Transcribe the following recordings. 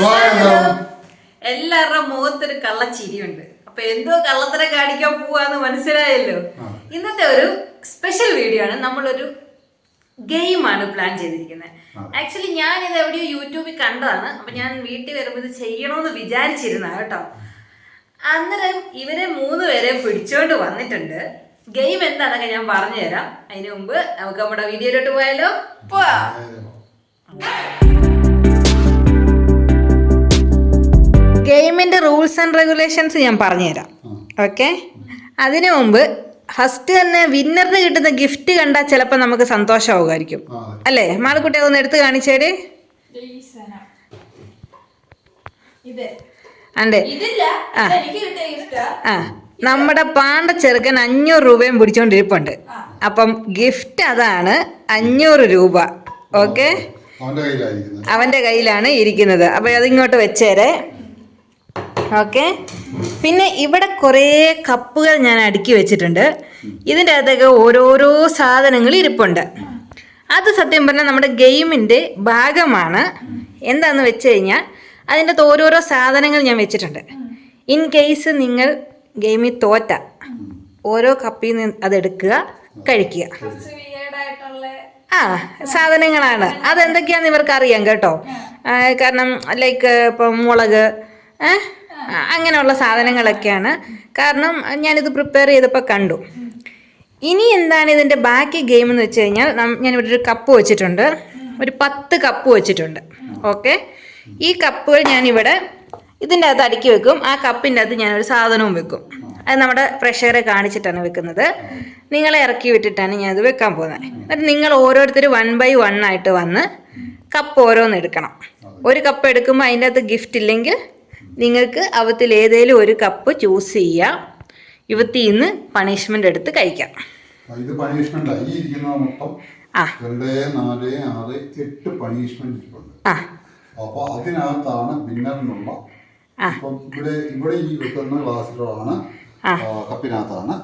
സ്വാഗതം. എല്ലാവരുടെ മുഖത്തൊരു കള്ളച്ചിരിയുണ്ട്. അപ്പൊ എന്തോ കള്ളത്തരം കാണിക്കാൻ പോവാന്ന് മനസ്സിലായല്ലോ. ഇന്നത്തെ ഒരു സ്പെഷ്യൽ വീഡിയോ ആണ്. നമ്മളൊരു ഗെയിമാണ് പ്ലാൻ ചെയ്തിരിക്കുന്നത്. ആക്ച്വലി ഞാൻ ഇത് എവിടെയോ യൂട്യൂബിൽ കണ്ടതാണ്. അപ്പൊ ഞാൻ വീട്ടിൽ വരുമ്പോൾ ഇത് ചെയ്യണമെന്ന് വിചാരിച്ചിരുന്ന കേട്ടോ. അന്നേരം ഇവരെ മൂന്ന് പേരെ പിടിച്ചോണ്ട് വന്നിട്ടുണ്ട്. ഗെയിം എന്താണെന്നൊക്കെ ഞാൻ പറഞ്ഞുതരാം. അതിനു മുമ്പ് നമുക്ക് നമ്മുടെ വീഡിയോയിലോട്ട് പോയാലോ? പോവാ. ഗെയിമിന്റെ റൂൾസ് ആൻഡ് റെഗുലേഷൻസ് ഞാൻ പറഞ്ഞുതരാം. ഓക്കെ? അതിനു മുമ്പ് ഫസ്റ്റ് തന്നെ വിന്നറിന് കിട്ടുന്ന ഗിഫ്റ്റ് കണ്ടാൽ ചിലപ്പോൾ നമുക്ക് അതെ. അല്ലേ? മാളക്കുട്ടി അതൊന്ന് എടുത്ത് കാണിച്ചേര് ഇത്. അണ്ടേ. ഇതില്ല. ആ. ആ. നമ്മുടെ പാണ്ട ചെറുക്കൻ അഞ്ഞൂറ് രൂപയും പിടിച്ചോണ്ടിരിപ്പുണ്ട്. അപ്പം ഗിഫ്റ്റ് അതാണ് അഞ്ഞൂറ് രൂപ. ഓക്കെ? അവന്റെ കയ്യിലാണ് ഇരിക്കുന്നത്. അപ്പോൾ അതിങ്ങോട്ട് വെച്ചേരെ. ഓക്കെ. പിന്നെ ഇവിടെ കുറേ കപ്പുകൾ ഞാൻ അടുക്കി വെച്ചിട്ടുണ്ട്. ഇതിന്റെ അകത്തൊക്കെ ഓരോരോ സാധനങ്ങൾ ഇരിപ്പുണ്ട്. അത് സത്യം പറഞ്ഞാൽ നമ്മുടെ ഗെയിമിന്റെ ഭാഗമാണ്. എന്താണെന്ന് വെച്ച് കഴിഞ്ഞാൽ അതിന്റെ അകത്ത് ഓരോരോ സാധനങ്ങൾ ഞാൻ വെച്ചിട്ടുണ്ട്. ഇൻ കേസ് നിങ്ങൾ ഗെയിമിൽ തോറ്റ ഓരോ കപ്പിൽ നിന്ന് അതെടുക്കുക കഴിക്കുക. ആ സാധനങ്ങളാണ്. അതെന്തൊക്കെയാണെന്ന് ഇവർക്ക് അറിയാം കേട്ടോ കാരണം ലൈക്ക് ഇപ്പം മുളക് ഏ? അങ്ങനെയുള്ള സാധനങ്ങളൊക്കെയാണ്. കാരണം ഞാനിത് പ്രിപ്പയർ ചെയ്തപ്പോൾ കണ്ടു. ഇനി എന്താണ് ഇതിന്റെ ബാക്കി ഗെയിം എന്ന് വെച്ച് കഴിഞ്ഞാൽ ഞാനിവിടെ ഒരു കപ്പ് വെച്ചിട്ടുണ്ട്. ഒരു പത്ത് കപ്പ് വെച്ചിട്ടുണ്ട്. ഓക്കെ ഈ കപ്പുകൾ ഞാനിവിടെ ഇതിന്റെ അകത്ത് അടുക്കി വെക്കും. ആ കപ്പിന്റെ അകത്ത് ഞാനൊരു സാധനവും വെക്കും. അത് നമ്മുടെ പ്രഷറെ കാണിച്ചിട്ടാണ് വെക്കുന്നത്. നിങ്ങളെ ഇറക്കി വിട്ടിട്ടാണ് ഞാനത് വെക്കാൻ പോകുന്നത്. എന്നിട്ട് നിങ്ങൾ ഓരോരുത്തർ വൺ ബൈ വൺ ആയിട്ട് വന്ന് കപ്പ് ഓരോന്ന് എടുക്കണം. ഒരു കപ്പ് എടുക്കുമ്പോൾ അതിന്റെ അകത്ത് ഗിഫ്റ്റ് ഇല്ലെങ്കിൽ നിങ്ങൾക്ക് അവത്തിൽ ഏതെങ്കിലും ഒരു കപ്പ് ചൂസ് ചെയ്യാം യുവത്തിൽ നിന്ന് പണിഷ്മെന്റ് എടുത്ത് കഴിക്കാം. ഇത് പണിഷ്മെന്റ് ഈ ഇരിക്കുന്നത് മൊത്തം ആ. രണ്ട് നാല് ആറ് എട്ട് പണിഷ്മെന്റ് ഇരിപ്പുണ്ട്. അപ്പോൾ അപ്പൊ അതിനകത്താണ് വിന്നറിനുള്ള ആ. ഇപ്പം ഇവിടെ ഇവിടെ ഈ വെക്കുന്ന. കപ്പിനകത്താണ്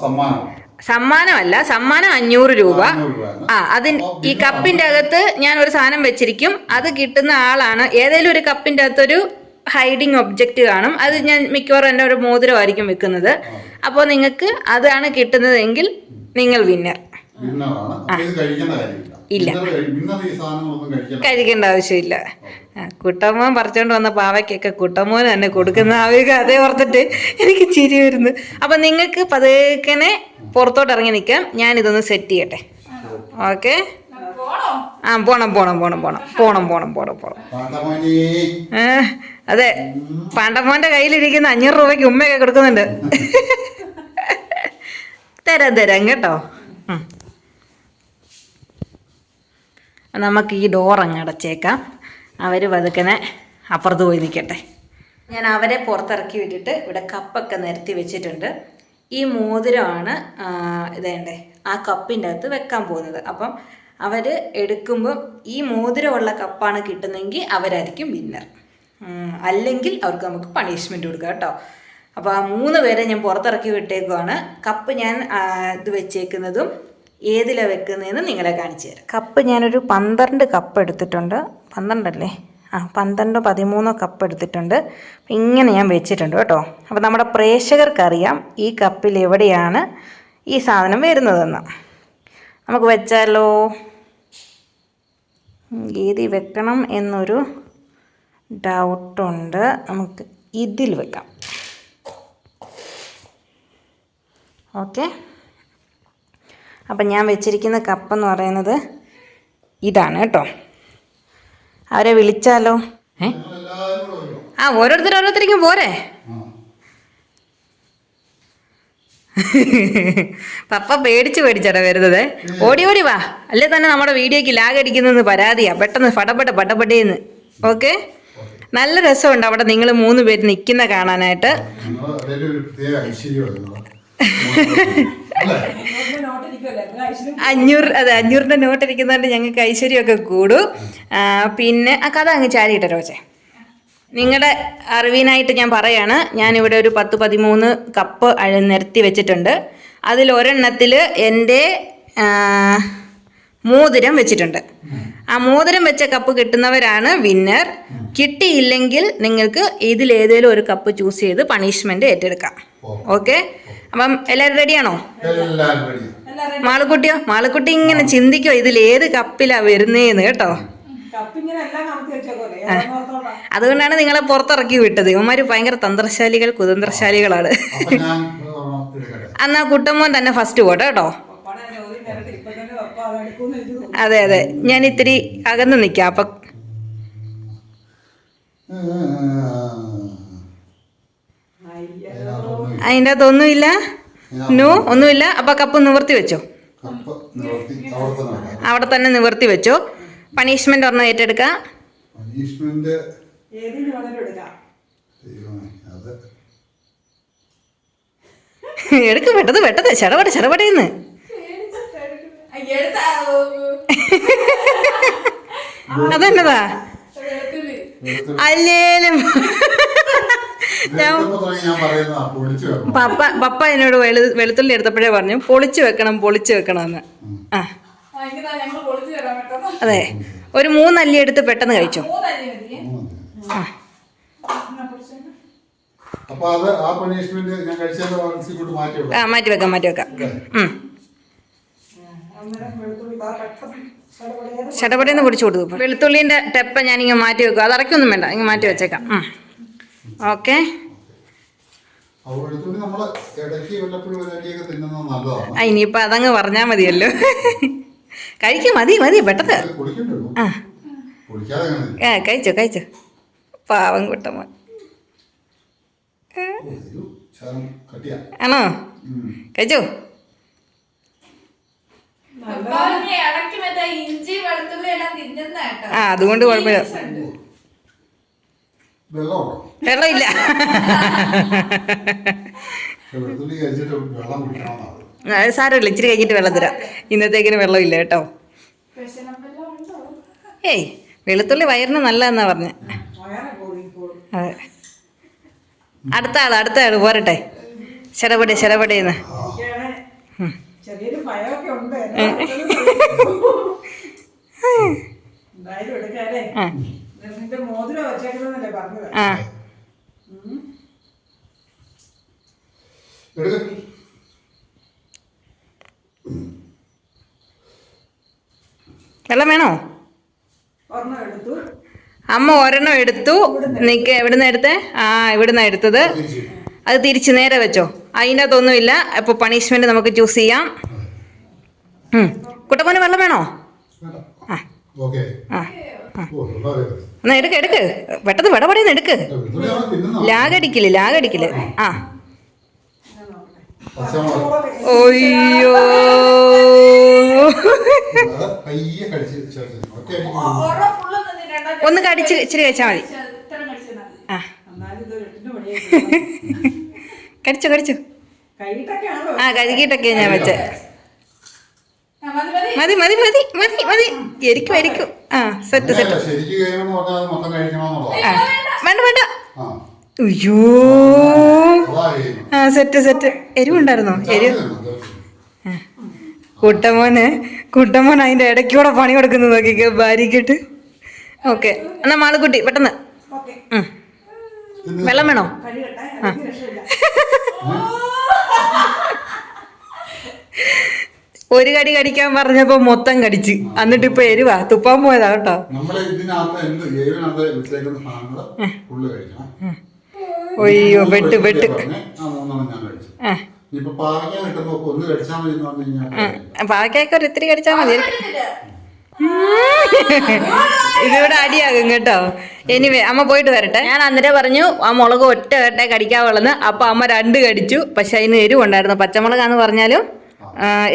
സമ്മാനം. സമ്മാനമല്ല സമ്മാനം അഞ്ഞൂറ് രൂപ. ആ അതിന് ഈ കപ്പിന്റെ അകത്ത് ഞാൻ ഒരു സാധനം വെച്ചിരിക്കും. അത് കിട്ടുന്ന ആളാണ്. ഏതെങ്കിലും ഒരു കപ്പിന്റെ അകത്തൊരു ഹൈഡിങ് ഒബ്ജക്റ്റ് കാണും. അത് ഞാൻ മിക്കവാറും എന്റെ ഒരു മോതിരമായിരിക്കും വെക്കുന്നത്. അപ്പോൾ നിങ്ങൾക്ക് അതാണ് കിട്ടുന്നതെങ്കിൽ നിങ്ങൾ വിന്നർ. ഇല്ല. കഴിക്കേണ്ട ആവശ്യമില്ല. കുട്ടമ്മോൻ പറിച്ചോണ്ട് വന്ന പാവയ്ക്കൊക്കെ കുട്ടമ്മോൻ തന്നെ കൊടുക്കുന്ന ആ. അതേ കഥ ഓർത്തിട്ട് എനിക്ക് ചിരി വരുന്നു. അപ്പൊ നിങ്ങൾക്ക് പതുക്കനെ പുറത്തോട്ട് ഇറങ്ങി നിൽക്കാം. ഞാൻ ഇതൊന്ന് സെറ്റ് ചെയ്യട്ടെ. ഓക്കെ? ആ പോണം പോണം പോണം പോണം. പോണം പോണം പോണം പോണം. അതെ. പാണ്ഡമോന്റെ കയ്യിലിരിക്കുന്ന അഞ്ഞൂറ് രൂപയ്ക്ക് ഉമ്മയൊക്കെ കൊടുക്കുന്നുണ്ട്. തരാം തരാം കേട്ടോ. ഉം. നമുക്ക് ഈ ഡോർ അങ്ങ് അടച്ചേക്കാം. അവർ പതുക്കനെ അപ്പുറത്ത് പോയി നിൽക്കട്ടെ ഞാൻ അവരെ പുറത്തിറക്കി വിട്ടിട്ട് ഇവിടെ കപ്പൊക്കെ നിരത്തി വെച്ചിട്ടുണ്ട്. ഈ മോതിരമാണ് ഇതേണ്ടേ ആ കപ്പിന്റെ അകത്ത് വെക്കാൻ പോകുന്നത്. അപ്പം അവർ എടുക്കുമ്പം ഈ മോതിരമുള്ള കപ്പാണ് കിട്ടുന്നതെങ്കിൽ അവരായിരിക്കും വിന്നർ അല്ലെങ്കിൽ അവർക്ക് നമുക്ക് പണിഷ്മെന്റ് കൊടുക്കാം കേട്ടോ. അപ്പോൾ ആ മൂന്ന് പേരെ ഞാൻ പുറത്തിറക്കി വിട്ടേക്കുവാണ്. കപ്പ് ഞാൻ ഇത് വെച്ചേക്കുന്നതും ഏതിലാണ് വെക്കുന്നതെന്ന് നിങ്ങളെ കാണിച്ചു തരാം. കപ്പ് ഞാനൊരു പന്ത്രണ്ട് കപ്പ് എടുത്തിട്ടുണ്ട്. പന്ത്രണ്ടല്ലേ? ആ പന്ത്രണ്ടോ പതിമൂന്നോ കപ്പ് എടുത്തിട്ടുണ്ട്. ഇങ്ങനെ ഞാൻ വെച്ചിട്ടുണ്ട് കേട്ടോ. അപ്പോൾ നമ്മുടെ പ്രേക്ഷകർക്കറിയാം ഈ കപ്പിൽ എവിടെയാണ് ഈ സാധനം വരുന്നതെന്ന്. നമുക്ക് വെച്ചാലോ? ഏതി വെക്കണം എന്നൊരു ഡൗട്ടുണ്ട്. നമുക്ക് ഇതിൽ വെക്കാം. ഓക്കെ. അപ്പം ഞാൻ വെച്ചിരിക്കുന്ന കപ്പ് എന്ന് പറയുന്നത് ഇതാണ് കേട്ടോ. അവരെ വിളിച്ചാലോ? ഏ? ആ ഓരോരുത്തർ ഓരോരുത്തരിക്കും പോരെ. പപ്പ പേടിച്ച് പേടിച്ചാടാ വരുന്നത്. ഓടി ഓടി വാ. അല്ലേ തന്നെ നമ്മുടെ വീഡിയോക്ക് ലാഗ് അടിക്കുന്നെന്ന് പരാതിയാ. പെട്ടെന്ന് ഫടപെട്ട പട്ടപ്പട്ടേന്ന് ഓക്കെ? നല്ല രസമുണ്ട് അവിടെ നിങ്ങൾ മൂന്ന് പേര് നിൽക്കുന്ന കാണാനായിട്ട്. അഞ്ഞൂറ് അതെ അഞ്ഞൂറിന്റെ നോട്ട് ഇരിക്കുന്നതുകൊണ്ട് ഞങ്ങൾക്ക് ഐശ്വര്യമൊക്കെ കൂടും. പിന്നെ ആ കഥ അങ്ങ് ചാരിയിട്ട രോചേ നിങ്ങളുടെ അറിവിനായിട്ട് ഞാൻ പറയാണ് ഞാനിവിടെ ഒരു പത്ത് പതിമൂന്ന് കപ്പ് നിരത്തി വെച്ചിട്ടുണ്ട്. അതിൽ ഒരെണ്ണത്തിൽ എന്റെ മോതിരം വെച്ചിട്ടുണ്ട്. ആ മോതിരം വെച്ച കപ്പ് കിട്ടുന്നവരാണ് വിന്നർ കിട്ടിയില്ലെങ്കിൽ നിങ്ങൾക്ക് ഇതിലേതേലും ഒരു കപ്പ് ചൂസ് ചെയ്ത് പണിഷ്മെന്റ് ഏറ്റെടുക്കാം. ഓക്കെ അപ്പം എല്ലാവരും റെഡിയാണോ മാളക്കുട്ടിയോ? മാളക്കുട്ടി ഇങ്ങനെ ചിന്തിക്കോ ഇതിൽ ഏത് കപ്പിലാ വരുന്നേന്ന് കേട്ടോ. അതുകൊണ്ടാണ് നിങ്ങളെ പുറത്തിറക്കി വിട്ടത്. ഇവന്മാര് ഭയങ്കര തന്ത്രശാലികൾ കുതന്ത്രശാലികളാണ്. അന്നാ കുട്ടമ്മോൻ തന്നെ ഫസ്റ്റ് പോട്ടെ കേട്ടോ. അതെ അതെ. ഞാൻ ഇത്തിരി അകന്ന് നിൽക്കാം അപ്പൊ അതിന്റെ അകത്തൊന്നുമില്ല നോ ഒന്നുമില്ല. അപ്പൊ കപ്പ് നിവർത്തി വെച്ചോ. അവിടെ തന്നെ തന്നെ നിവർത്തി വെച്ചോ. പണിഷ്മെന്റ് ഒരെണ്ണം ഏറ്റെടുക്കാം. എടുക്കാം. ദൈവമേ അത്. എടുക്ക് പെട്ടത് പെട്ടത് ചെടപട ചെടപടയെന്ന് അതെന്നതാ? അല്ലേലും. പപ്പ പപ്പ എന്നോട് വെളു വെളുത്തുള്ളി എടുത്തപ്പോഴേ പറഞ്ഞു പൊളിച്ചു വെക്കണം പൊളിച്ചു വെക്കണം എന്ന് ആ. അതെ. ഒരു മൂന്നല്ലി എടുത്ത് പെട്ടെന്ന് കഴിച്ചു? ആ മാറ്റി വെക്കാം. മാറ്റി വെക്കാം മാറ്റി വെക്കാം ഉം അന്നേരം വെളുത്തുള്ളി താ പെട്ടെന്ന് ചടപടേന്ന് ചടപടയെന്ന് പൊടിച്ചു കൊടുത്തു വെളുത്തുള്ളിന്റെ ടെപ്പ ഞാനിങ്ങനെ മാറ്റി വെക്കും. അത് അറക്കൊന്നും വേണ്ട. ഇങ്ങനെ മാറ്റി വെച്ചേക്കാം. ഓക്കെ. ഇനിയിപ്പൊ ആ ഇനിയിപ്പോൾ അതങ്ങ് പറഞ്ഞാൽ മതിയല്ലോ. കഴിക്കും മതി മതി പെട്ടെന്ന്. അത് ആ. ഏ കഴിച്ചോ കഴിച്ചോ. പാവം കുട്ടമ്മ. ആണോ. കഴിച്ചോ ഇടയ്ക്ക് മറ്റേ ഇഞ്ചി വെളുത്തുള്ളി എല്ലാം തിന്നുന്ന കേട്ടോ ആ അതുകൊണ്ട് കുഴപ്പമില്ല. വെള്ളമില്ല. സാരമില്ല. ഇച്ചിരി കഴിഞ്ഞിട്ട് വെള്ളം തരാം. ഇന്നത്തേക്കിന് വെള്ളമില്ല കേട്ടോ. ഏയ് വെളുത്തുള്ളി വയറിന് നല്ലതെന്നാ പറഞ്ഞ. അതെ. അടുത്ത ആൾ അടുത്ത ആൾ പോരട്ടെ. ശരപടി ശരപടിന്ന് എനിക്കാണ് ചെറിയൊരു ഭയമൊക്കെ ഉണ്ട്. എന്തായാലും എടുക്കാല്ലേ? നിന്റെ മോതിരം വെച്ചേക്കുന്നല്ലേ പറഞ്ഞത്. ആ. ഉം. വെള്ളം വേണോ? അമ്മ ഒരെണ്ണം എടുത്തു. നിക്ക് എവിടുന്ന എടുത്തേ? ആ ഇവിടുന്ന എടുത്തത്. അത് തിരിച്ച് നേരെ വെച്ചോ. അതിന്റെ അകത്തൊന്നുമില്ല അപ്പോൾ പണിഷ്മെന്റ് നമുക്ക് ചൂസ് ചെയ്യാം. കുട്ടപ്പോന് വെള്ളം വേണോ? ആ. എന്നാ എടുക്ക് എടുക്ക്. പെട്ടെന്ന് വിടപടയെന്ന് എടുക്ക്. ലാഗടിക്കില്ല ലാഗടിക്കില്ല? ആ. ഒയ്യോ? ഒന്ന് കടിച്ച് ഇച്ചിരി കഴിച്ചാൽ മതി. ആ എന്നാലും ഇത് ഒരു എട്ടിന് പണിയായി കടിച്ചോ കടിച്ചു. ആ കഴുകിയിട്ടൊക്കെ ഞാൻ വെച്ചേ. മതി മതി. മതി മതി മതി എരിക്കും എരിക്കും ആ സെറ്റ് സെറ്റ്. വേണ്ട വേണ്ട. ആ അയ്യോ. ആ സെറ്റ് സെറ്റ്. എരിവുണ്ടായിരുന്നോ? എരിവ്. കുട്ടമോന് കുട്ടമോൻ അതിന്റെ ഇടയ്ക്കൂടെ പണി കൊടുക്കുന്നത് നോക്കിക്കോ ഭാര്യക്കിട്ട് ഓക്കെ. എന്നാ മാളുക്കുട്ടി പെട്ടെന്ന്. വെള്ളം വേണോ? ഒരു കടി കടിക്കാൻ പറഞ്ഞപ്പോ മൊത്തം കടിച്ച്. എന്നിട്ട് ഇപ്പൊ എരുവാ. തുപ്പാൻ പോയതാ കേട്ടോ. ഒയ്യോ വെട്ട് വെട്ട്. പാകയൊക്കെ ഒരു ഇത്തിരി കടിച്ചാൽ മതി. ഇതിവിടെ അടിയാകും കേട്ടോ. എനിവേ അമ്മ പോയിട്ട് വരട്ടെ. ഞാൻ അന്നേരം പറഞ്ഞു ആ മുളക് ഒറ്റ കട്ടെ കടിക്കാവുള്ളെന്ന്. അപ്പൊ അമ്മ രണ്ട് കടിച്ചു. പക്ഷെ അതിന് എരിവുണ്ടായിരുന്നു പച്ചമുളകാന്ന് പറഞ്ഞാലും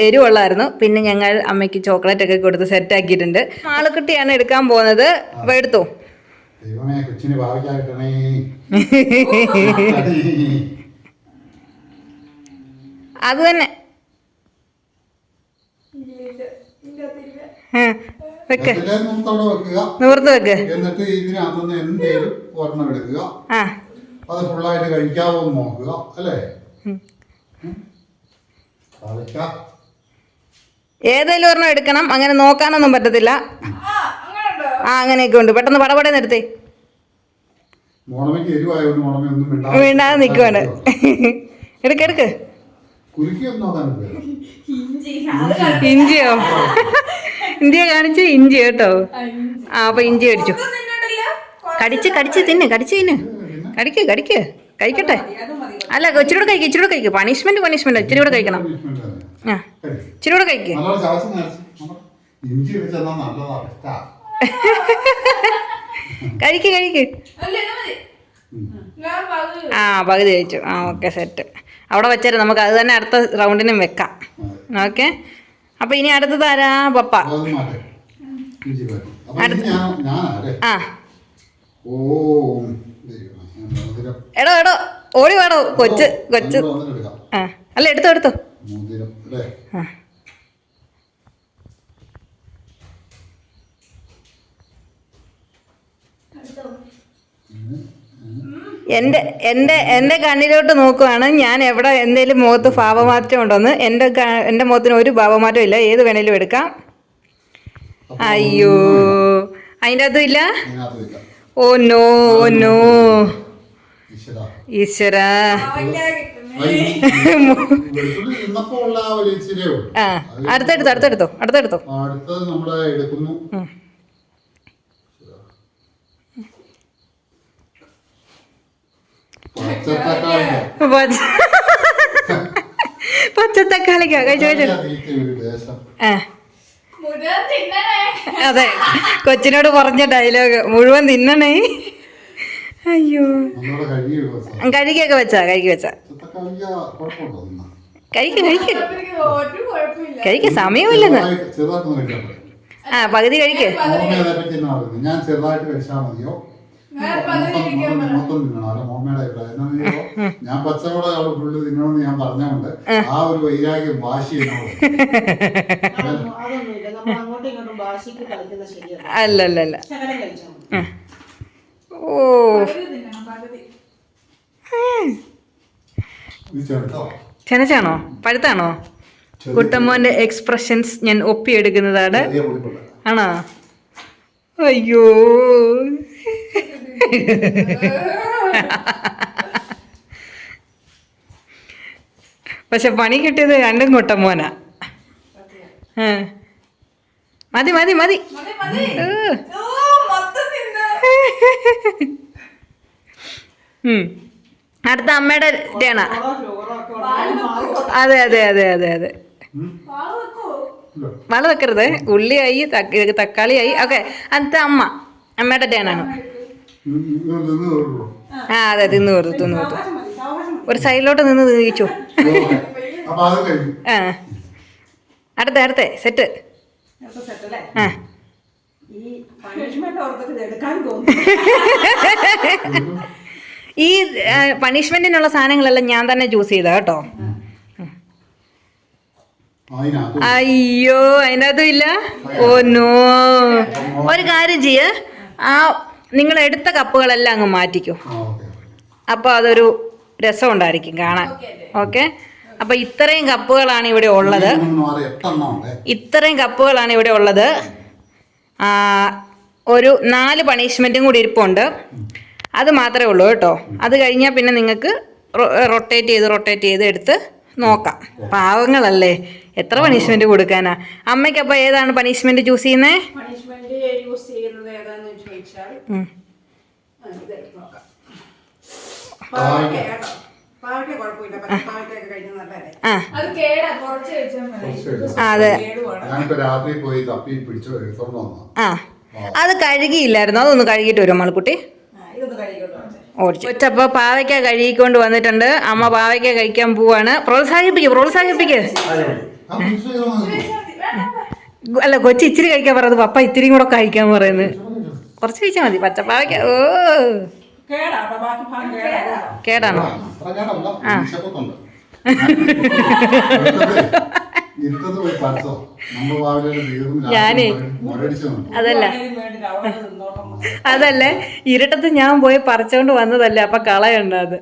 എരിവുള്ളായിരുന്നു പിന്നെ ഞങ്ങൾ അമ്മയ്ക്ക് ചോക്ലേറ്റ് ഒക്കെ കൊടുത്ത് സെറ്റ് ആക്കിയിട്ടുണ്ട്. ആളുകുട്ടിയാണ് എടുക്കാൻ പോകുന്നത്. അപ്പൊ എടുത്തു? അത് തന്നെ. വെക്ക്. നിവർത്ത് വെക്ക്. എന്നിട്ട് ഇതിനകത്തുനിന്ന് എന്തേലും ഒരെണ്ണം എടുക്കുക. ആ. അത് ഫുള്ളായിട്ട് കഴിക്കാവോ എന്ന് നോക്കുക അല്ലേ? ഏതെങ്കിലും ഒരെണ്ണം എടുക്കണം. അങ്ങനെ നോക്കാനൊന്നും പറ്റത്തില്ല. ആ അങ്ങനെയൊക്കെ ഉണ്ട്. പെട്ടെന്ന് പടപടെ നിർത്തി വീണ്ടാതെ നിൽക്കുവാണ്. എടുക്ക്. ഇഞ്ചിയോ. ഇഞ്ചിയോ. കാണിച്ച്? ഇഞ്ചി കേട്ടോ. ആ, അപ്പൊ ഇഞ്ചി കടിച്ചു കടിച്ച് കടിച്ച് തിന്ന് കടിച്ച് തിന്ന്. കടിക്ക് കടിക്ക്. കഴിക്കട്ടെ. അല്ല ഇച്ചിരി കൂടെ കഴിക്കും ഇച്ചിരി കൂടെ കഴിക്കും. പണിഷ്മെന്റ് പണിഷ്മെന്റ് ഇച്ചിരി കൂടെ കഴിക്കണം. ആ ഇച്ചിരി കൂടെ കഴിക്ക്. നല്ലോണം ചവച്ച് നിറച്ച് നമ്മൾ ഇഞ്ചി ഇടിച്ചെന്നാൽ നല്ലതാ ഇഷ്ടാ കഴിക്ക് കഴിക്ക്. ആ പകുതി കഴിച്ചു. ആ ഓക്കെ സെറ്റ് അവിടെ വെച്ചാൽ നമുക്ക് അത് തന്നെ അടുത്ത റൗണ്ടിനും വെക്കാം. ഓക്കെ. അപ്പൊ ഇനി അടുത്തത് ആരാ? പപ്പ. ആ. എടോ എടോ. ഓടി വേടോ കൊച്ച് കൊച്ച്. ആ. അല്ല എടുത്തോ എടുത്തോ. ആ. എന്റെ എന്റെ എന്റെ കണ്ണിലോട്ട് നോക്കുവാണ്. ഞാൻ എവിടെ എന്തെങ്കിലും മുഖത്ത് ഭാവമാറ്റം ഉണ്ടോന്ന്. എന്റെ എന്റെ എന്റെ മുഖത്തിന് ഒരു ഭാവമാറ്റം ഇല്ല. ഏത് വേണേലും എടുക്കാം. അയ്യോ. അതിന്റെ അതും ഇല്ല? Oh no oh no. ഈശ്വരാ. ആ, അടുത്തെടുത്തോ അടുത്തെടുത്തോ അടുത്തെടുത്തോ. അടുത്തത് നമ്മൾ എടുക്കുന്നു. പച്ചത്തക്കാളിക്കാ. കഴിച്ചു കഴിച്ചു. ആ അതെ. കൊച്ചിനോട് പറഞ്ഞ ഡയലോഗ് മുഴുവൻ തിന്നണേ. അയ്യോ. നമ്മളോട് കഴുകി കഴുകിയൊക്കെ വെച്ചാ കഴുകി വെച്ചാ. കഴിക്ക സമയമില്ലെന്ന്. ആ പകുതി കഴിക്ക്. ഞാൻ ചെറുതായിട്ട് കഴിച്ചാൽ മതിയോ? മൊത്തം തിന്നണം അഭിപ്രായം ഞാൻ പച്ചവട അവിടെ ഫുള്ള് തിന്നണമെന്ന് ഞാൻ പറഞ്ഞുകൊണ്ട് ആ ഒരു വൈരാഗ്യം വാശി എന്നോട് അതൊന്നുമില്ല. നമ്മൾ അങ്ങോട്ടും ഇങ്ങോട്ടും ഭാഷയ്ക്ക് കളിക്കുന്നത് ശരിയല്ല അല്ല അല്ല അല്ല ശകലം കഴിച്ചാൽ മതി. ഓ. ചെനച്ചാണോ? പഴുത്താണോ? കുട്ടമ്മോന്റെ എക്സ്പ്രഷൻസ് ഞാൻ ഒപ്പിയെടുക്കുന്നതാണ്. ആണോ? അയ്യോ. പക്ഷെ പണി കിട്ടിയത് രണ്ടും കൊട്ടം ആ. മതി മതി മതി. അടുത്ത അമ്മയുടെ ടേണ അതെ അതെ അതെ അതെ അതെ. വള വെക്കരുത്. ഉള്ളിയായി തക്ക- തക്കാളിയായി. ഓക്കെ അടുത്ത അമ്മ. അമ്മയുടെ ടേണാണ് ഇത് ഇത് നിന്ന് തീർക്കുള്ളൂ. ആ അതെ തിന്നു കൊടുത്തു തിന്നു മതി ഒരു സൈഡിലോട്ട് നിന്ന് തിരിച്ചു ആ. അടുത്ത അടുത്ത സെറ്റ്. ആ. ഈ പണിഷ്മെന്റ് ഓർത്തിട്ട് എടുക്കാൻ തോന്നുന്നു ഈ പണിഷ്മെന്റിനുള്ള സാധനങ്ങളെല്ലാം ഞാൻ തന്നെ ചൂസ് ചെയ്ത കേട്ടോ. അയ്യോ അതിനകത്തും ഇല്ല? Oh no. ഒരു കാര്യം ചെയ്യ. ആ നിങ്ങൾ എടുത്ത കപ്പുകളെല്ലാം അങ്ങ് മാറ്റിക്കോ. അപ്പോൾ അതൊരു രസം ഉണ്ടായിരിക്കും കാണാൻ. ഓക്കെ അപ്പൊ ഇത്രയും കപ്പുകളാണ് ഇവിടെ ഉള്ളത്. ഇത്രയും കപ്പുകളാണ് ഇവിടെ ഉള്ളത്. ഒരു നാല് പണിഷ്മെന്റും കൂടി ഇരിപ്പുണ്ട്. അത് മാത്രമേ ഉള്ളൂ കേട്ടോ. അത് കഴിഞ്ഞാൽ പിന്നെ നിങ്ങൾക്ക് റൊട്ടേറ്റ് ചെയ്ത് റൊട്ടേറ്റ് ചെയ്ത് എടുത്ത് നോക്കാം. പാവങ്ങളല്ലേ? എത്ര പണിഷ്മെന്റ് കൊടുക്കാനാ? അമ്മയ്ക്ക് അപ്പോൾ ഏതാണ് പണിഷ്മെന്റ് ചൂസ് ചെയ്യുന്നത് ഇത് നോക്കാം. പാവയ്ക്ക കുഴപ്പമില്ല. നല്ലതല്ലേ? അത് കേടാ. കുറച്ച് കഴിച്ചാൽ മതി. ഞാനിപ്പോ രാത്രി പോയി തപ്പി പിടിച്ചോ എടുത്തോണ്ട് വന്നു. ആ. അത് കഴുകിയില്ലായിരുന്നു? അതൊന്ന് കഴുകിയിട്ട് വരും മൾക്കുട്ടി ഓടിച്ചു. പാവയ്ക്ക കഴുകിക്കൊണ്ട് വന്നിട്ടുണ്ട്. അമ്മ പാവയ്ക്ക കഴിക്കാൻ പോവാണ്. പ്രോത്സാഹിപ്പിക്കും പ്രോത്സാഹിപ്പിക്കേ. ആ, പിടിച്ച് ചെയ്തോ, മതി. ഗു- അല്ല കൊച്ചി ഇച്ചിരി കഴിക്കാൻ പറയുന്നത് പപ്പ ഇത്തിരി കൂടെ കഴിക്കാൻ പറയുന്നത്. കുറച്ച് കഴിച്ചാൽ മതി. പച്ചപ്പാവയ്ക്ക. ഓ. കേടാണോ? ആ ഞാനേ. അതല്ല. അതല്ല ഇരുട്ടത്ത് ഞാൻ പോയി പറിച്ചോണ്ട് വന്നതല്ലേ അപ്പൊ കളയുണ്ടത് അത്.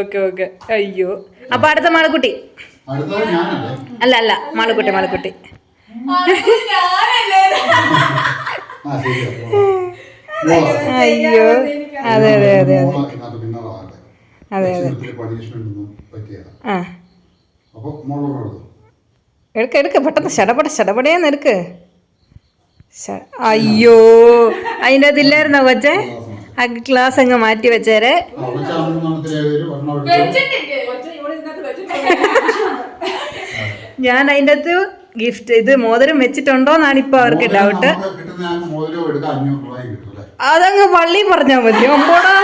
Okay okay. അയ്യോ. അപ്പൊ അടുത്ത മാളക്കുട്ടി. അല്ല അല്ല. മാളക്കുട്ടി മാളക്കുട്ടി. അയ്യോ. അതെ അതെ അതെ അതെ. അതെ, അതെ. ആ. എടുക്ക എടുക്ക പെട്ടെന്ന് ശടപട ശടപടേന്ന് എടുക്ക്. അയ്യോ. അതിന്റെ അതില്ലായിരുന്നോ കൊച്ചെ? ആ ഗ്ലാസ് അങ്ങ് മാറ്റി വെച്ചേരെ. ഞാൻ അതിന്റെ അകത്ത് ഗിഫ്റ്റ് ഇത് മോതിരം വെച്ചിട്ടുണ്ടോന്നാണ് ഇപ്പൊ അവർക്ക് ഡൗട്ട് അതങ്ങ് പള്ളി പറഞ്ഞാൽ മതി. അമ്പോടാ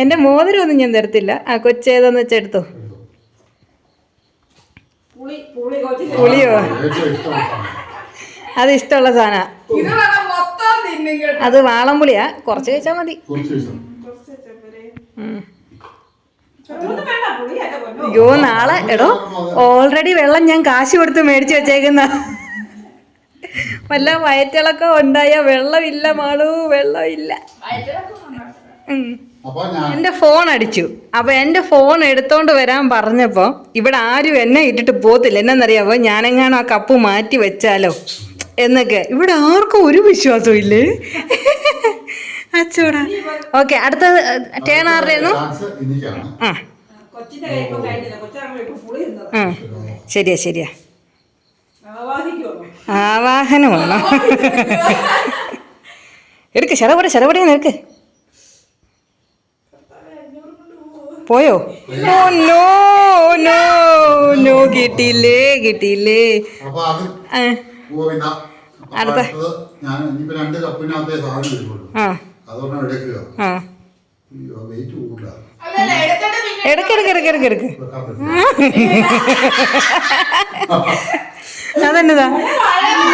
എന്റെ മോതിരം ഒന്നും ഞാൻ തരത്തില്ല. ആ കൊച്ചേതെന്ന് വെച്ചാ എടുത്തോ പുളിയോ? ഏറ്റവും ഇഷ്ടമുള്ള സാധനം. അത് ഇഷ്ടമുള്ള സാധന. അത് വാളംപുളിയാ കുറച്ച് കഴിച്ചാ മതി. അയ്യോ നാളെ എടോ ഓൾറെഡി വെള്ളം ഞാൻ കാശ് കൊടുത്ത് മേടിച്ചു വെച്ചേക്കുന്ന. വല്ല വയറ്റിളക്കം ഉണ്ടായ വെള്ളമില്ല മാളു വെള്ളമില്ല. എന്റെ അപ്പൊ ഞാൻ എന്റെ ഫോൺ അടിച്ചു. അപ്പൊ എന്റെ ഫോൺ എടുത്തോണ്ട് വരാൻ പറഞ്ഞപ്പോ ഇവിടെ ആരും എന്നെ ഇട്ടിട്ട് പോത്തില്ല എന്നറിയാവോ ഞാനെങ്ങാനും ആ കപ്പ് മാറ്റി വെച്ചാലോ? എന്നൊക്കെ. ഇവിടെ ആർക്കും ഒരു വിശ്വാസവും ഇല്ലേ? അച്ചോടാ. ഓക്കെ അടുത്ത ടേൺ ആരുടെയായിരുന്നു ആ. ശരിയാ ശരിയാ. ആവാഹനമാണോ? എടുക്ക് ശരപടി ശരപടി എടുക്ക്. പോയോ? ഓ നോ നോ നോ കിട്ടിയില്ലേ കിട്ടിയില്ലേ. അടുത്ത. അടുത്തത് അതെന്നതാ?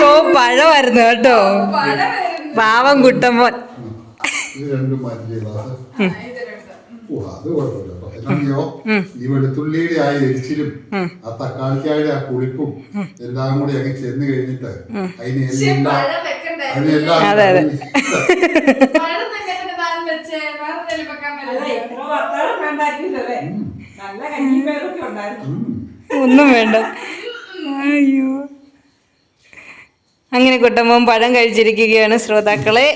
ഓ പഴമായിരുന്നു കേട്ടോ. പാവം കുട്ടമ്മോൻ ഇത് രണ്ടും മാറ്റി ചെയ്താൽ ഇതിലെടുത്തോ. ഓ അത് കുഴപ്പമില്ല. കേട്ടോ എന്നാണെയോ ഈ വെളുത്തുള്ളിയുടെ ആ എരിച്ചിലും ആ തക്കാളിക്കായുടെ ആ പുളിപ്പും എല്ലാം കൂടി അങ്ങ് ചെന്ന് കഴിഞ്ഞിട്ട് അതിനെല്ലാം അതെ, അതെ. പഴം വെക്കണ്ടേ? താൻ വെച്ചേ വേറെ വെക്കാൻ അല്ല പറ്റില്ല ഇത്ര നല്ല കഞ്ഞിയും പേരൊക്കെ ഉണ്ടായിരുന്നു ഒന്നും വേണ്ട. അയ്യോ. അങ്ങനെ കുട്ടമ്മൻ പഴം കഴിച്ചിരിക്കുകയാണ് ശ്രോതാക്കളെ.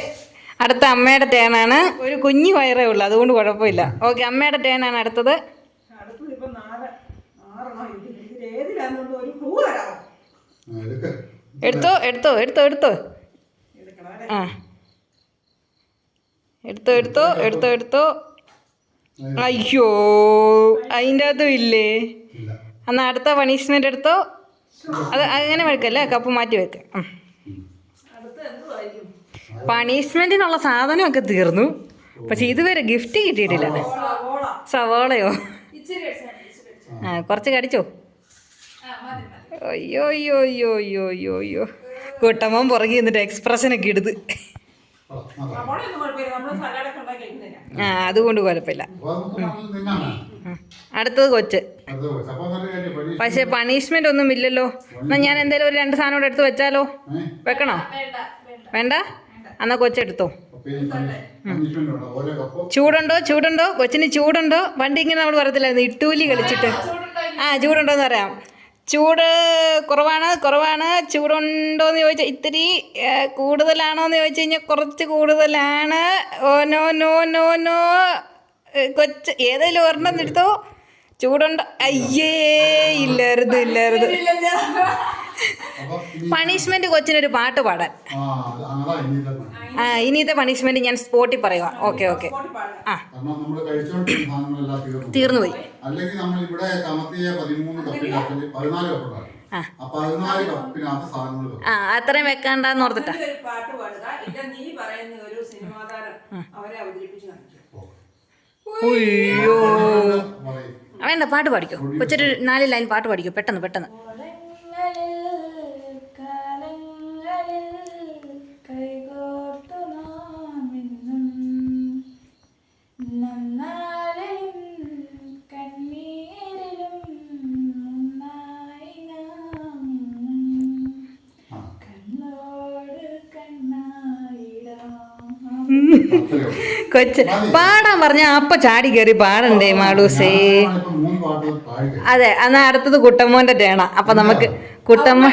അടുത്ത അമ്മയുടെ ടേണാണ് ഒരു കുഞ്ഞു വയറേ ഉള്ളൂ അതുകൊണ്ട് കുഴപ്പമില്ല. ഓക്കെ അമ്മയുടെ ടേണാണ് അടുത്തത്. എടുത്തോ എടുത്തോ എടുത്തോ എടുത്തോ. ആ. എടുത്തോ എടുത്തോ എടുത്തോ എടുത്തോ. അയ്യോ അതിന്റെ അതും ഇല്ലേ? ഇല്ല. എന്നാൽ അടുത്ത പണിഷ്മെന്റ് എടുത്തോ? അത് അങ്ങനെ വെക്കല്ലേ കപ്പ് മാറ്റി വെക്ക്. പണിഷ്മെന്റിനുള്ള സാധനമൊക്കെ തീർന്നു. പക്ഷെ ഇതുവരെ ഗിഫ്റ്റ് കിട്ടിയിട്ടില്ല സവോളയോ? ആ കുറച്ച് കടിച്ചോ. അയ്യോ അയ്യോ അയ്യോ അയ്യോ അയ്യോ അയ്യോ കൂട്ടമ്മൻ പുറകെ നിന്നിട്ട് എക്സ്പ്രഷനൊക്കെ ഇടുത് ആ അതുകൊണ്ട് കുഴപ്പമില്ല. അടുത്തത് കൊച്ച്. പക്ഷെ പണിഷ്മെന്റ് ഒന്നും ഇല്ലല്ലോ. എന്നാ ഞാൻ എന്തായാലും ഒരു രണ്ട് സാധനം കൂടെ എടുത്ത് വെച്ചാലോ? വെക്കണോ? വേണ്ട വേണ്ട. വേണ്ട? എന്നാ കൊച്ചെടുത്തോ. ചൂടുണ്ടോ? ചൂടുണ്ടോ? കൊച്ചിന് ചൂടുണ്ടോ? വണ്ടി ഇങ്ങനെ നമ്മൾ പറയത്തില്ലായിരുന്നു ഇട്ടൂലി കളിച്ചിട്ട്. ആ ചൂടുണ്ടോ? എന്ന് പറയാം. ചൂട് കുറവാണ് കുറവാണ്. ചൂടുണ്ടോന്ന് ചോദിച്ചാൽ ഇത്തിരി കൂടുതലാണോ എന്ന് ചോദിച്ചു കഴിഞ്ഞാൽ കുറച്ച് കൂടുതലാണ്. Oh no no no no. കൊച്ച് ഏതെങ്കിലും ഒരെണ്ണം എടുത്തോ? ചൂടുണ്ട്. അയ്യേ ഇല്ലരുത് ഇല്ലരുത്. പണിഷ്മെന്റ് കൊച്ചിനൊരു പാട്ട് പാടാൻ. ആ ഇനിയത്തെ പണിഷ്മെന്റ് ഞാൻ സ്പോട്ടിൽ പറയുക ഓക്കെ ഓക്കെ. ആ. തീർന്നു തീർന്നുപോയി അല്ലെങ്കിൽ നമ്മൾ ഇവിടെ കമത്തിയ പതിമൂന്ന് കപ്പിനകത്ത് പതിനാല് കപ്പുണ്ടാകും ആ. അത്രയും വെക്കാണ്ടെന്ന് ഓർത്തിട്ടാ. പാട്ട് പാടുക. ഇല്ല നീ പറയുന്ന ഒരു സിനിമാതാരം അവരെ അവതരിപ്പിച്ച് കാണിച്ചു അയ്യോ. വേണ്ട പാട്ട് പാടിക്കോ? കൊച്ചൊരു നാല് ലൈൻ പാട്ട് പാടിക്കോ? പെട്ടെന്ന് പെട്ടെന്ന്. Thank കാലങ്ങളിൽ കൊച്ച് പാടാൻ പറഞ്ഞ അപ്പ ചാടി കയറി പാടണ്ടേ മാളൂസേ. അതെ എന്നാ അടുത്തത് കുട്ടമ്മോന്റെ ടേണ. അപ്പൊ നമുക്ക് കുട്ടമ്മ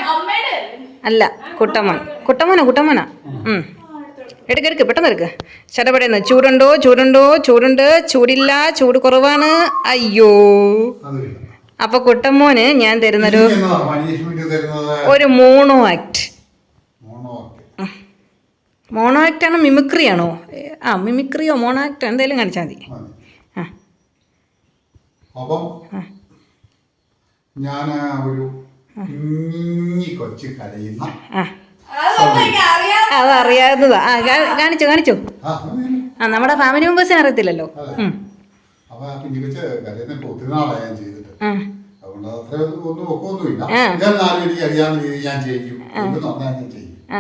അല്ല കുട്ടമ്മോൻ. കുട്ടമ്മോനാ കുട്ടമ്മോനാ. ഉം. എടുക്ക് എടുക്ക് പെട്ടെന്ന് എടുക്ക്. ചടപടയെന്ന് ചൂടുണ്ടോ ചൂടുണ്ടോ ചൂടുണ്ട് ചൂടില്ല ചൂട് കുറവാണ്. അയ്യോ. അപ്പൊ കുട്ടമ്മോന് ഞാൻ തരുന്നൊരു? ഒരു മോണോ ആക്ട്. മോണോ ആക്ട് ആണോ മിമിക്രി ആണോ ആ മിമിക്രിയോ മോണോ ആക്ട് എന്തായാലും കാണിച്ചാൽ മതി. അതറിയാവുന്നതാ ആ. അപ്പം ഞാൻ ഒരു കൊച്ചു കരയുന്ന കാണിച്ചോ കാണിച്ചോ. ആ, നമ്മുടെ ഫാമിലി മെമ്പേഴ്സിനെ അറിയത്തില്ലല്ലോ. ആ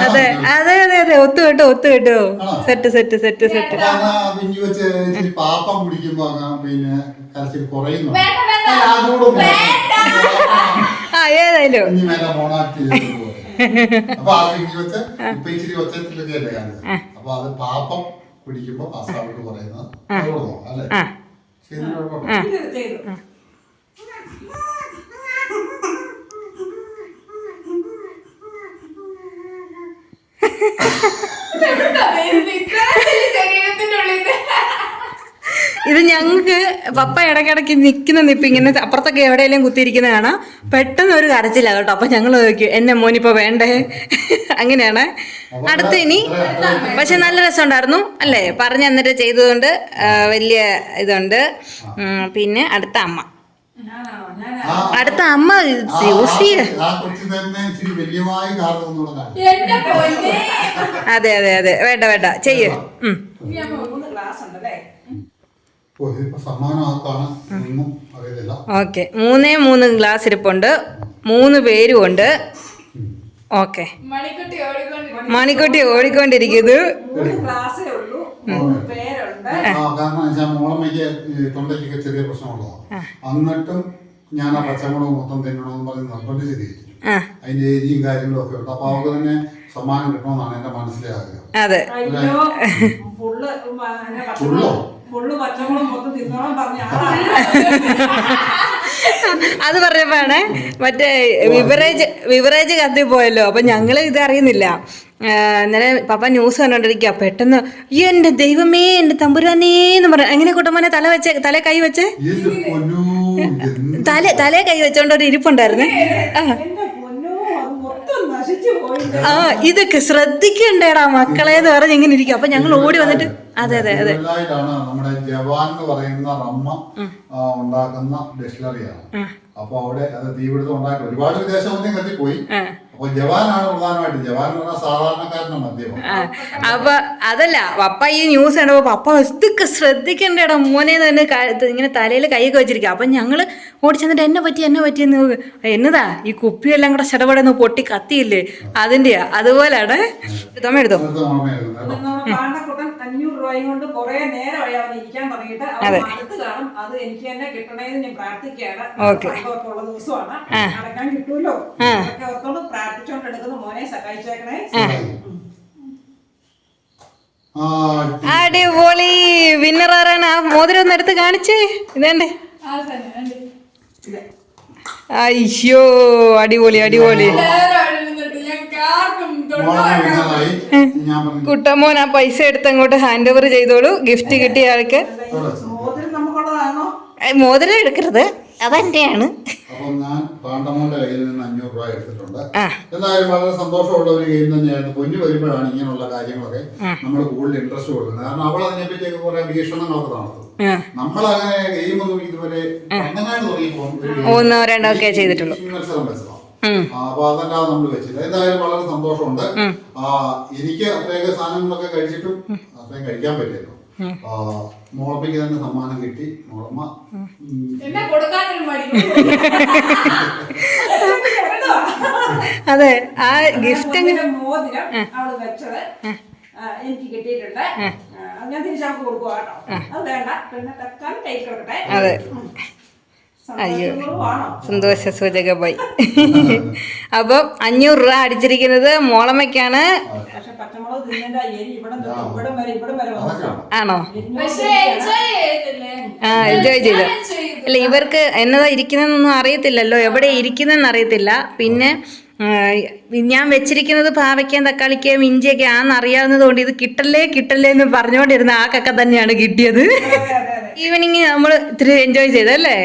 അതെ അതെ അതെ അതെ. ഒത്തു കേട്ടോ ഒത്തു കേട്ടോ. Set set set set. പാപ്പം കുടിക്കുമ്പോ പിന്നെ കരച്ചിൽ കുറയുന്നു ആ ഏതായാലും. അപ്പൊ ആ കുഞ്ഞി വെച്ച് ഇപ്പൊ ഇച്ചിരി ഒച്ചത്തിലൊക്കെ അല്ലേ കാണുന്നത് അപ്പൊ അത് പാപ്പം കുടിക്കുമ്പോ ആ. പറയുന്നത് അല്ലേ? ആ. ശരി കുഴപ്പമില്ല. ശരീരത്തിന്റെ ഉള്ളിൽ ഇത് ഞങ്ങൾക്ക് പപ്പ ഇടയ്ക്കിടയ്ക്ക് നിൽക്കുന്ന നിപ്പ് ഇങ്ങനെ അപ്പുറത്തൊക്കെ എവിടെയെങ്കിലും കുത്തിയിരിക്കുന്ന കാണാം. പെട്ടെന്ന് ഒരു കരച്ചില്ല കേട്ടോ. അപ്പൊ ഞങ്ങൾ നോക്കിയോ എന്നെ മോനിപ്പോ വേണ്ടേ? അങ്ങനെയാണ്. അടുത്ത ഇനി പക്ഷെ നല്ല രസമുണ്ടായിരുന്നു അല്ലേ? പറഞ്ഞു തന്നിട്ട് ചെയ്തതുകൊണ്ട് വലിയ ഇതുണ്ട്. പിന്നെ അടുത്ത അമ്മ. അടുത്ത അമ്മ അതെ അതെ അതെ. വേണ്ട വേണ്ട. ചെയ്യ്. ഉം. ഓക്കെ. മൂന്നേ മൂന്ന് ഗ്ലാസ് ഇരിപ്പുണ്ട്. മൂന്ന് പേരും ഉണ്ട്. ഓക്കെ. മണിക്കുട്ടി ഓടിക്കൊണ്ട് മണിക്കുട്ടി ഓടിക്കൊണ്ടിരിക്കുന്നു. തൊണ്ടയ്ക്കൊക്കെ ചെറിയ പ്രശ്നമുള്ളതാണ് എന്നിട്ടും ഞാൻ ആ പച്ചമുളക് മൊത്തം തിന്നണമെന്ന് പറഞ്ഞ് നിർബന്ധിച്ച് തിരിച്ചു. ആ. അതിന്റെ എരിയും കാര്യങ്ങളും ഒക്കെ ഉണ്ട്. അപ്പൊ അവർക്ക് തന്നെ സമ്മാനം കിട്ടണമെന്നാണ് എന്റെ മനസ്സിലെ ആഗ്രഹം. അതെ. ഫുള്ള് അത്. പറഞ്ഞപ്പോഴാണ് മറ്റേ വിവറേജ് വിവറേജ് കത്തി പോയല്ലോ. അപ്പൊ ഞങ്ങൾ ഇത് അറിയുന്നില്ല. അന്നേരം പപ്പ ന്യൂസ് കണ്ടോണ്ടിരിക്കുക പെട്ടെന്ന് ഈ എന്റെ ദൈവമേ എന്റെ തമ്പുരാനേ എന്ന് പറഞ്ഞു. എങ്ങനെ കുട്ടമ്മനെ തല വെച്ച തല കൈ വെച്ച്? തല തല കൈ വെച്ചോണ്ട് ഒരു ഇരിപ്പുണ്ടായിരുന്നേ. ആ എന്റെ പൊന്നോ അത് മൊത്തം നശിച്ചു പോയില്ല ആ ഇതൊക്കെ ശ്രദ്ധിക്കണ്ടേടാ മക്കളെ എന്ന് പറഞ്ഞ് ഇങ്ങനെ ഇരിക്കും. അപ്പൊ ഞങ്ങൾ ഓടി വന്നിട്ട് അതെ അതെ അതെ. നമ്മുടെ ജവാൻ എന്ന് പറയുന്ന റമ്മ ഉണ്ടാക്കുന്ന ഡിസ്റ്റിലറിയാണ്. അപ്പൊ അവിടെ അത് തീപിടുത്തം ഉണ്ടാക്കി ഒരുപാട് വിദേശമദ്യം കത്തിപ്പോയി. അപ്പൊ ജവാനാണ് പ്രധാനമായിട്ട്. ജവാൻ എന്ന് പറഞ്ഞാൽ സാധാരണക്കാരന്റെ മദ്യമാണ് ആ, അപ്പൊ അതല്ല പപ്പ ഈ ന്യൂസ് കണ്ടപ്പോ പപ്പ ഇതൊക്കെ ശ്രദ്ധിക്കണ്ടേടാ മോനെ തന്നെ ഇങ്ങനെ തലയിൽ കൈയൊക്കെ വെച്ചിരിക്കുക അപ്പൊ ഞങ്ങൾ ഓടി ചെന്നിട്ട് എന്നെ പറ്റി എന്നെ നോക്ക്. എന്നതാ? ഈ കുപ്പിയെല്ലാം കൂടെ ചടപടെന്ന് പൊട്ടി കത്തിയില്ലേ? അതിന്റെയാ? അതുപോലാണ് എടുത്തോ പാണ്ടക്കുട്ടൻ അഞ്ഞൂറ് രൂപയും കൊണ്ട് കുറെ നേരമായി അവൻ ഇരിക്കാൻ തുടങ്ങിയിട്ട് അവൻ അടുത്ത് കാണും. അത് എനിക്ക് തന്നെ കിട്ടണേന്ന് ഞാൻ പ്രാർത്ഥിക്കുകയാണ്. ഓക്കെ. സന്തോഷമൊക്കെ ഉള്ള ദിവസമാണ് നടക്കാൻ കിട്ടൂലോ അതൊക്കെ ഓർത്തോണ്ട് പ്രാർത്ഥിച്ചോണ്ട് എടുക്കുന്ന മോനെ സഹായിച്ചേക്കണേ. അടിപൊളി. വിന്നർ ആരാണ്? ആ മോതിരം ഒന്ന് എടുത്ത് കാണിച്ചേ. ഇതേണ്ടേ. അയ്യോ അടിപൊളി അടിപൊളി. പറഞ്ഞു ആ പൈസ എടുത്ത് അങ്ങോട്ട് ഹാൻഡ് ഓവർ ചെയ്തോളൂ. ഗിഫ്റ്റ് കിട്ടിയ ആൾക്ക്. മോതിരം എടുക്കരുത്. അതെന്റെയാണ്. അപ്പം ഞാൻ പാണ്ടമോന്റെ കയ്യിൽ നിന്ന് അഞ്ഞൂറ് രൂപ എടുത്തിട്ടുണ്ട്. ആ. എന്തായാലും വളരെ സന്തോഷമുള്ള ഒരു ഗെയിം തന്നെയാണ് വരുമ്പോഴാണ് ഇങ്ങനെയുള്ള കാര്യങ്ങളൊക്കെ നമ്മൾ കൂടുതൽ ഇൻട്രസ്റ്റ് കൊടുക്കുന്നത്. കാരണം അവൾ അതിനെപ്പറ്റിയൊക്കെ കുറെ വീക്ഷണങ്ങളൊക്കെ നടത്തും. ആ. നമ്മൾ അങ്ങനെ ഗെയിം ഒന്നും ഇതുവരെ ഒന്നോ രണ്ടോ ഒക്കെ ചെയ്തിട്ടുള്ളൂ. മത്സരം വെച്ചതാണ് അപ്പൊ അതല്ലാതെ നമ്മൾ വെച്ചില്ല എന്തായാലും വളരെ സന്തോഷമുണ്ട്. ആ എനിക്ക് അത്രയൊക്കെ സാധനങ്ങളൊക്കെ കഴിച്ചിട്ടും അത്രയും കഴിക്കാൻ പറ്റിയല്ലോ. ആ, മോളമ്മയ്ക്ക് തന്നെ സമ്മാനം കിട്ടി മോളമ്മ. അതെ ആ ഗിഫ്റ്റ് മോതിരം മോതിരം അവൾ വെച്ചത്. എനിക്ക് കിട്ടിയിട്ടുണ്ട്. ഞാൻ തിരിച്ചാൽ കൊടുക്കുക കേട്ടോ അത് വേണ്ട. പിന്നെ തക്കാലം കൈ കിടക്കട്ടെ. അതെ സന്തോഷ സന്തോഷ സൂചകമായി അപ്പം അഞ്ഞൂറ് രൂപ അടിച്ചിരിക്കുന്നത് മോളമ്മയ്ക്കാണ്. പക്ഷെ പച്ചമുളക് തിന്നേണ്ട എരി ഇവിടെ തൊട്ട് ഇവിടെ വരെ ഇവിടെ വരെ ആണോ. ആ എൻജോയ് ചെയ്തു. അല്ല ഇവർക്ക് എന്നതാ ഇരിക്കുന്നതെന്നൊന്നും അറിയത്തില്ലല്ലോ. എവിടെ ഇരിക്കുന്നതെന്ന് അറിയത്തില്ല. പിന്നെ ഞാൻ വെച്ചിരിക്കുന്നത് പാവയ്ക്കാൻ തക്കാളിക്കയും ഇഞ്ചിയൊക്കെ ആണെന്ന് അറിയാവുന്നത് കൊണ്ട് ഇത് കിട്ടല്ലേ കിട്ടല്ലേ എന്ന് പറഞ്ഞുകൊണ്ടിരുന്ന ആ കക്ക തന്നെയാണ് കിട്ടിയത്. ഈവനിങ് നമ്മൾ ഇത്തിരി എൻജോയ് ചെയ്തല്ലേ?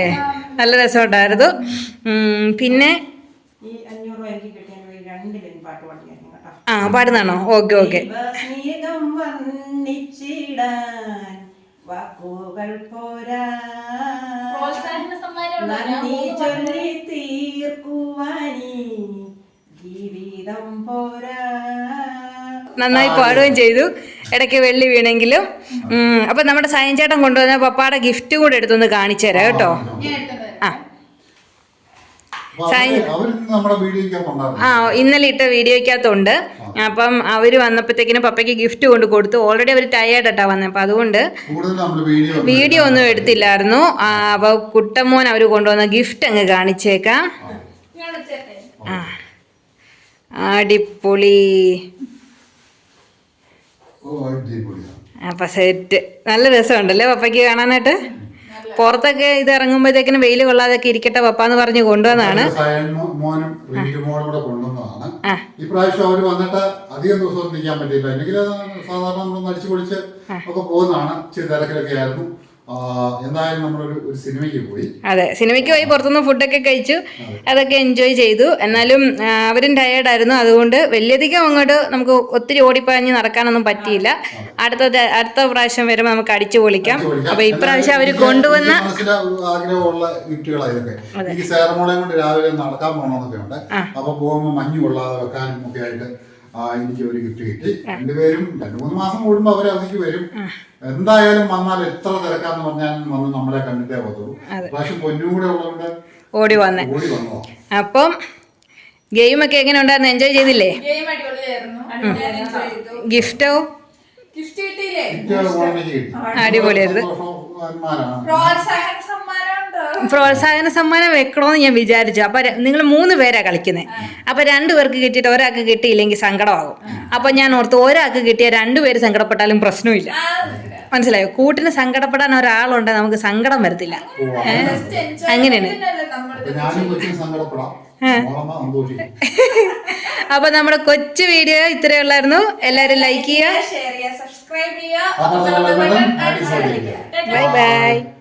നല്ല രസമുണ്ടായിരുന്നു. പിന്നെ? ആ പാടുന്നാണോ ഓക്കെ ഓക്കെ. വാക്കുകൾ പോരാ. ചൊല്ലി തീർക്കുവാനി ജീവിതം പോരാ. നന്നായി പാടുകയും ചെയ്തു. ഇടയ്ക്ക് വെള്ളി വീണെങ്കിലും അപ്പൊ നമ്മുടെ സയൻ ചേട്ടൻ കൊണ്ടുവന്ന പപ്പാടെ ഗിഫ്റ്റ് കൂടെ എടുത്തൊന്ന് കാണിച്ചു തരാം കേട്ടോ. ആ. ആ ഇന്നലെ ഇട്ട വീഡിയോയ്ക്കകത്തുണ്ട്. അപ്പം അവർ വന്നപ്പോഴത്തേക്കിനും പപ്പയ്ക്ക് ഗിഫ്റ്റ് കൊണ്ട് കൊടുത്തു. ഓൾറെഡി അവർ ടയേർഡ് ആയിട്ടാ വന്നത് അപ്പം അതുകൊണ്ട് വീഡിയോ ഒന്നും എടുത്തില്ലായിരുന്നു. അപ്പൊ കുട്ടമോൻ അവർ കൊണ്ടുവന്ന ഗിഫ്റ്റ് അങ്ങ് കാണിച്ചേക്കാം. ആ. അടിപൊളി. അപ്പൊ സെറ്റ്. നല്ല രസമുണ്ടല്ലേ പപ്പയ്ക്ക് കാണാനായിട്ട്? പുറത്തൊക്കെ ഇത് ഇറങ്ങുമ്പോഴത്തേക്കിനും വെയിൽ കൊള്ളാതൊക്കെ ഇരിക്കട്ടെ പപ്പ എന്ന് പറഞ്ഞ് കൊണ്ടുവന്നാണ് ഇപ്രാവശ്യം അവർ വന്നിട്ട് അധികം ദിവസം നിൽക്കാൻ പറ്റിയില്ല. അല്ലെങ്കിൽ സാധാരണ പൊളിച്ച് ഒക്കെ പോകുന്നതാണ്. തിരക്കിലൊക്കെ ആയിരുന്നു. എന്തായാലും നമ്മളൊരു ഒരു സിനിമയ്ക്ക് പോയി. അതെ സിനിമയ്ക്ക് പോയി പുറത്തുനിന്ന് ഫുഡൊക്കെ കഴിച്ചു അതൊക്കെ എൻജോയ് ചെയ്തു. എന്നാലും അവരും ടയേർഡായിരുന്നു അതുകൊണ്ട് വലിയധികം അങ്ങോട്ട് നമുക്ക് ഒത്തിരി ഓടിപ്പാഞ്ഞ് നടക്കാനൊന്നും പറ്റിയില്ല. അടുത്ത അടുത്ത പ്രാവശ്യം വരുമ്പോൾ നമുക്ക് അടിച്ചു പൊളിക്കാം. അപ്പൊ ഇപ്രാവശ്യം അവർ കൊണ്ടുവന്ന ആഗ്രഹമുള്ള ഗിഫ്റ്റുകളാണ് ഇതൊക്കെ. എനിക്ക് സേറമോളെയും കൊണ്ട് രാവിലെ നടക്കാൻ പോകണമെന്നൊക്കെ ഉണ്ട്. അപ്പൊ പോകുമ്പോൾ മഞ്ഞ് കൊള്ളാതെ വെക്കാനും ഒക്കെ ആയിട്ട് എനിക്ക് ഒരു കിട്ടിയിട്ട് കിട്ടി രണ്ടുപേരും രണ്ടു മൂന്ന് മാസം കൂടുമ്പോ അവർ അതിലേക്ക് വരും. എന്തായാലും വന്നാൽ എത്ര തിരക്കാന്ന് പറഞ്ഞാലും വന്ന് നമ്മളെ കണ്ടിട്ടേ പോകത്തുള്ളൂ. പക്ഷെ പൊന്നും കൂടെ ഉള്ളതുകൊണ്ട് ഓടി വന്നേ. ഓടി വന്നോ? അപ്പം ഗെയിമൊക്കെ എങ്ങനെ ഉണ്ടായിരുന്നു എൻജോയ് ചെയ്തില്ലേ? ഗെയിം ഗിഫ്റ്റോ? അടിപൊളിയായിരുന്നു. പ്രോത്സാഹന സമ്മാനം പ്രോത്സാഹന സമ്മാനം വെക്കണമെന്ന് ഞാൻ വിചാരിച്ചു. അപ്പൊ നിങ്ങൾ മൂന്ന് പേരാ കളിക്കുന്നത് അപ്പൊ രണ്ടുപേർക്ക് കിട്ടിയിട്ട് ഒരാൾക്ക് കിട്ടിയില്ലെങ്കിൽ സങ്കടമാകും. അപ്പൊ ഞാൻ ഓർത്ത് ഒരാൾക്ക് കിട്ടിയ രണ്ടുപേര് സങ്കടപ്പെട്ടാലും പ്രശ്നമില്ല. മനസ്സിലായോ? കൂട്ടിന് സങ്കടപ്പെടാൻ ഒരാളുണ്ട് നമുക്ക് സങ്കടം വരത്തില്ല. അങ്ങനെയാണ്. അപ്പൊ നമ്മുടെ കൊച്ചു വീഡിയോ ഇത്രയേ ഉള്ളായിരുന്നു. എല്ലാരും ലൈക്ക് ചെയ്യുക. അപ്പോൾ അപ്പോൾ. Bye bye